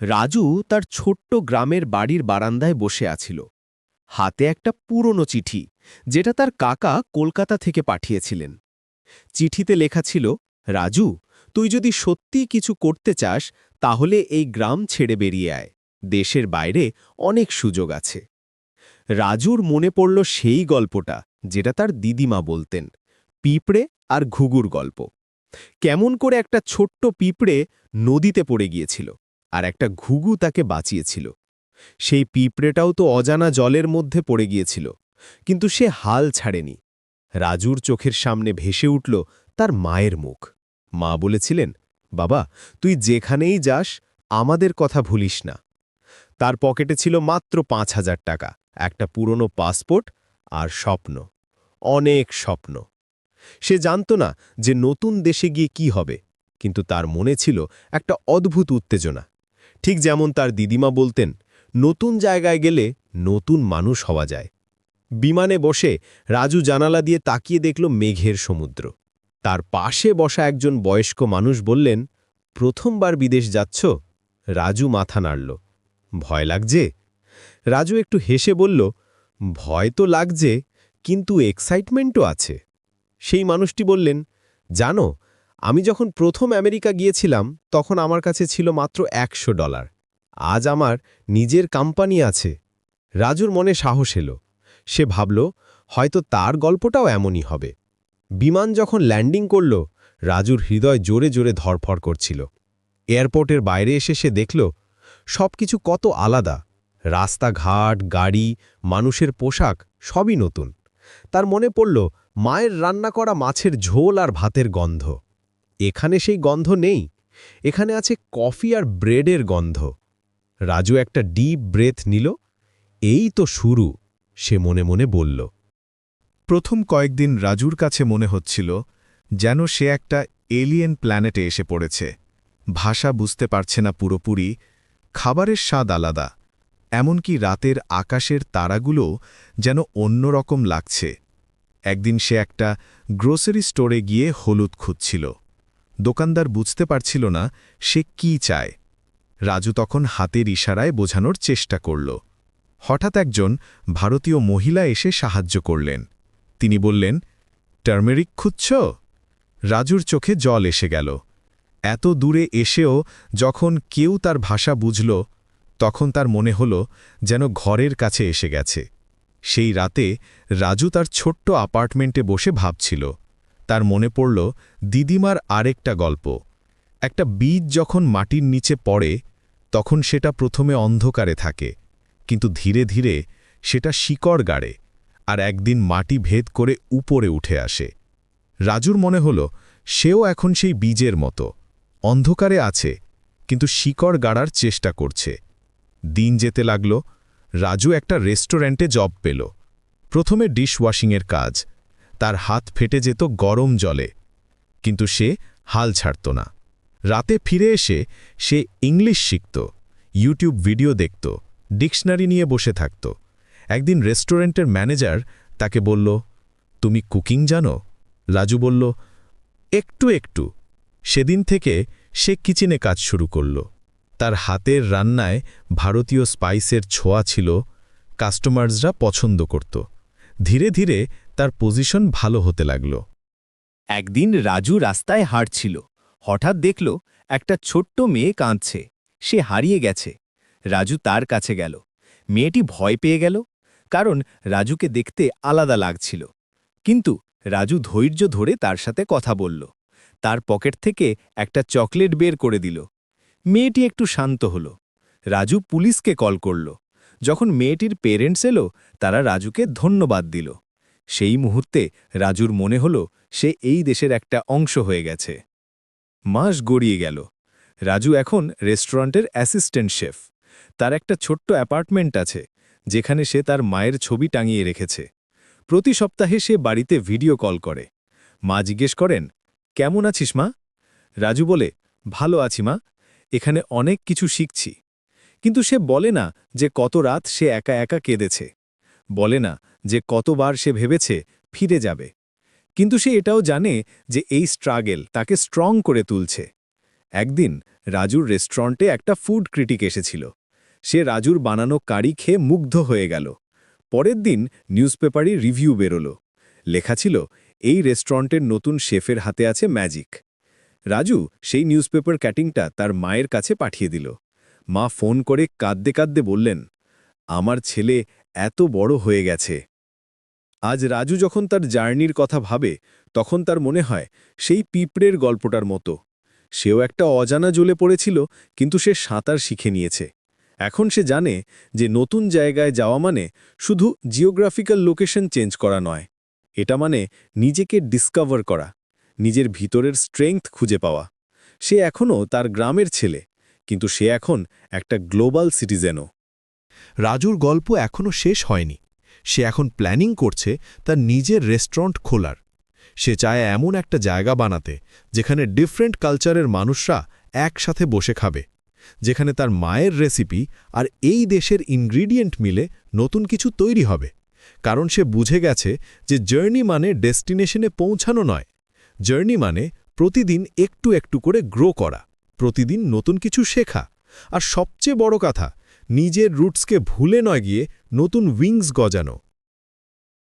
রাজু তার ছোট্ট গ্রামের বাড়ির বারান্দায় বসে আছিল। হাতে একটা পুরনো চিঠি, যেটা তার কাকা কলকাতা থেকে পাঠিয়েছিলেন। চিঠিতে লেখা ছিল, রাজু, তুই যদি সত্যি কিছু করতে চাস, তাহলে এই গ্রাম ছেড়ে বেরিয়ে আয়। দেশের বাইরে অনেক সুযোগ আছে রাজুর মনে পড়ল সেই গল্পটা, যেটা তার দিদিমা বলতেন, পিঁপড়ে আর ঘুঘুর গল্প। কেমন করে একটা ছোট্ট পিঁপড়ে নদীতে পড়ে গিয়েছিল। আর একটা ঘুঘু তাকে বাঁচিয়েছিল। সেই পিঁপড়েটাও তো অজানা জলের মধ্যে পড়ে গিয়েছিল, কিন্তু সে হাল ছাড়েনি। রাজুর চোখের সামনে ভেসে উঠল তার মায়ের মুখ। মা বলেছিলেন, বাবা, তুই যেখানেই যাস, আমাদের কথা ভুলিস না। তার পকেটে ছিল মাত্র পাঁচ হাজার টাকা, একটা পুরনো পাসপোর্ট আর স্বপ্ন, অনেক স্বপ্ন। সে জানত না যে নতুন দেশে গিয়ে কি হবে, কিন্তু তার মনে ছিল একটা অদ্ভুত উত্তেজনা। ঠিক যেমন তার দিদিমা বলতেন, নতুন জায়গায় গেলে নতুন মানুষ হওয়া যায়। বিমানে বসে রাজু জানালা দিয়ে তাকিয়ে দেখল মেঘের সমুদ্র। তার পাশে বসা একজন বয়স্ক মানুষ বললেন, প্রথমবার বিদেশ যাচ্ছ? রাজু মাথা নাড়ল, ভয় লাগছে? রাজু একটু হেসে বলল, ভয় তো লাগছে, কিন্তু এক্সাইটমেন্টও আছে। সেই মানুষটি বললেন, জানো আমি যখন প্রথম আমেরিকা গিয়েছিলাম, তখন আমার কাছে ছিল মাত্র একশো ডলার। আজ আমার নিজের কোম্পানি আছে। রাজুর মনে সাহস এলো। সে ভাবল, হয়তো তার গল্পটাও এমনই হবে। বিমান যখন ল্যান্ডিং করল, রাজুর হৃদয় জোরে জোরে ধরফড় করছিল। এয়ারপোর্টের বাইরে এসে সে দেখল, সবকিছু কত আলাদা। রাস্তাঘাট, গাড়ি, মানুষের পোশাক, সবই নতুন। তার মনে পড়ল, মায়ের রান্না করা মাছের ঝোল আর ভাতের গন্ধ। এখানে সেই গন্ধ নেই। এখানে আছে কফি আর ব্রেডের গন্ধ। রাজু একটা ডিপ ব্রেথ নিল। এই তো শুরু, সে মনে মনে বলল। প্রথম কয়েকদিন রাজুর কাছে মনে হচ্ছিল যেন সে একটা এলিয়েন প্ল্যানেটে এসে পড়েছে। ভাষা বুঝতে পারছে না পুরোপুরি, খাবারের স্বাদ আলাদা, এমনকি রাতের আকাশের তারাগুলো যেন অন্যরকম লাগছে। একদিন সে একটা গ্রোসারি স্টোরে গিয়ে হলুদ খুঁজছিল। দোকানদার বুঝতে পারছিল না সে কি চায়। রাজু তখন হাতের ইশারায় বোঝানোর চেষ্টা করল। হঠাৎ একজন ভারতীয় মহিলা এসে সাহায্য করলেন। তিনি বললেন, টার্মেরিক খুঁজছ? রাজুর চোখে জল এসে গেল। এত দূরে এসেও যখন কেউ তার ভাষা বুঝল, তখন তার মনে হল যেন ঘরের কাছে এসে গেছে। সেই রাতে রাজু তার ছোট্ট অ্যাপার্টমেন্টে বসে ভাবছিল। তার মনে পড়ল দিদিমার আরেকটা গল্প। একটা বীজ যখন মাটির নিচে পড়ে, তখন সেটা প্রথমে অন্ধকারে থাকে, কিন্তু ধীরে ধীরে সেটা শিকড় গাড়ে আর একদিন মাটি ভেদ করে উপরে উঠে আসে। রাজুর মনে হল, সেও এখন সেই বীজের মতো, অন্ধকারে আছে, কিন্তু শিকড় গাড়ার চেষ্টা করছে। দিন যেতে লাগল, রাজু একটা রেস্টুরেন্টে জব পেল। প্রথমে ডিশওয়াশিংয়ের কাজ তার হাত ফেটে যেত গরম জলে। কিন্তু সে হাল ছাড়ত না। রাতে ফিরে এসে সে ইংলিশ শিখত, ইউটিউব ভিডিও দেখত, ডিকশনারি নিয়ে বসে থাকত। একদিন রেস্টুরেন্টের ম্যানেজার তাকে বলল, তুমি কুকিং জানো? রাজু বলল, একটু একটু। সেদিন থেকে সে কিচেনে কাজ শুরু করল। তার হাতের রান্নায় ভারতীয় স্পাইসের ছোঁয়া ছিল, কাস্টমার্সরা পছন্দ করত। ধীরে ধীরে তার পজিশন ভালো হতে লাগল। একদিন রাজু রাস্তায় হাঁটছিল। হঠাৎ দেখল একটা ছোট্ট মেয়ে কাঁদছে। সে হারিয়ে গেছে। রাজু তার কাছে গেল। মেয়েটি ভয় পেয়ে গেল, কারণ রাজুকে দেখতে আলাদা লাগছিল। কিন্তু রাজু ধৈর্য ধরে তার সাথে কথা বলল। তার পকেট থেকে একটা চকলেট বের করে দিল। মেয়েটি একটু শান্ত হল। রাজু পুলিশকে কল করল। যখন মেয়েটির পেরেন্টস এলো, তারা রাজুকে ধন্যবাদ দিল। সেই মুহূর্তে রাজুর মনে হল সে এই দেশের একটা অংশ হয়ে গেছে। মাস গড়িয়ে গেল। রাজু এখন রেস্টুরেন্টের অ্যাসিস্ট্যান্ট শেফ। তার একটা ছোট্ট অ্যাপার্টমেন্ট আছে, যেখানে সে তার মায়ের ছবি টাঙিয়ে রেখেছে। প্রতি সপ্তাহে সে বাড়িতে ভিডিও কল করে। মা জিজ্ঞেস করেন, কেমন আছিস মা? রাজু বলে, ভালো আছি মা, এখানে অনেক কিছু শিখছি। কিন্তু সে বলে না যে কত রাত সে একা একা কেঁদেছে। বলে না যে কতবার সে ভেবেছে ফিরে যাবে। কিন্তু সে এটাও জানে যে এই স্ট্রাগেল তাকে স্ট্রং করে তুলছে। একদিন রাজুর রেস্টুরেন্টে একটা ফুড ক্রিটিক এসেছিল। সে রাজুর বানানো কারি খেয়ে মুগ্ধ হয়ে গেল। পরের দিন নিউজপেপারে রিভিউ বেরোলো। লেখা ছিল, এই রেস্টুরেন্টের নতুন শেফের হাতে আছে ম্যাজিক। রাজু সেই নিউজপেপার ক্যাটিংটা তার মায়ের কাছে পাঠিয়ে দিল। মা ফোন করে কাঁদতে কাঁদতে বললেন, আমার ছেলে এত বড় হয়ে গেছে। আজ রাজু যখন তার জার্নির কথা ভাবে, তখন তার মনে হয় সেই পিঁপড়ের গল্পটার মতো। সেও একটা অজানা জ্বলে পড়েছিল, কিন্তু সে সাঁতার শিখে নিয়েছে। এখন সে জানে যে নতুন জায়গায় যাওয়া মানে শুধু জিওগ্রাফিক্যাল লোকেশন চেঞ্জ করা নয়। এটা মানে নিজেকে ডিসকভার করা, নিজের ভিতরের স্ট্রেংথ খুঁজে পাওয়া। সে এখনও তার গ্রামের ছেলে, কিন্তু সে এখন একটা গ্লোবাল সিটিজেনও। রাজুর গল্প এখনও শেষ হয়নি। সে এখন প্ল্যানিং করছে তার নিজের রেস্টুরেন্ট খোলার। সে চায় এমন একটা জায়গা বানাতে, যেখানে ডিফারেন্ট কালচারের মানুষরা একসাথে বসে খাবে, যেখানে তার মায়ের রেসিপি আর এই দেশের ইনগ্রিডিয়েন্ট মিলে নতুন কিছু তৈরি হবে। কারণ সে বুঝে গেছে যে জার্নি মানে ডেস্টিনেশনে পৌঁছানো নয়। জার্নি মানে প্রতিদিন একটু একটু করে গ্রো করা, প্রতিদিন নতুন কিছু শেখা। আর সবচেয়ে বড় কথা নিজের রুটসকে ভুলে নয় গিয়ে নতুন উইংস গজানো।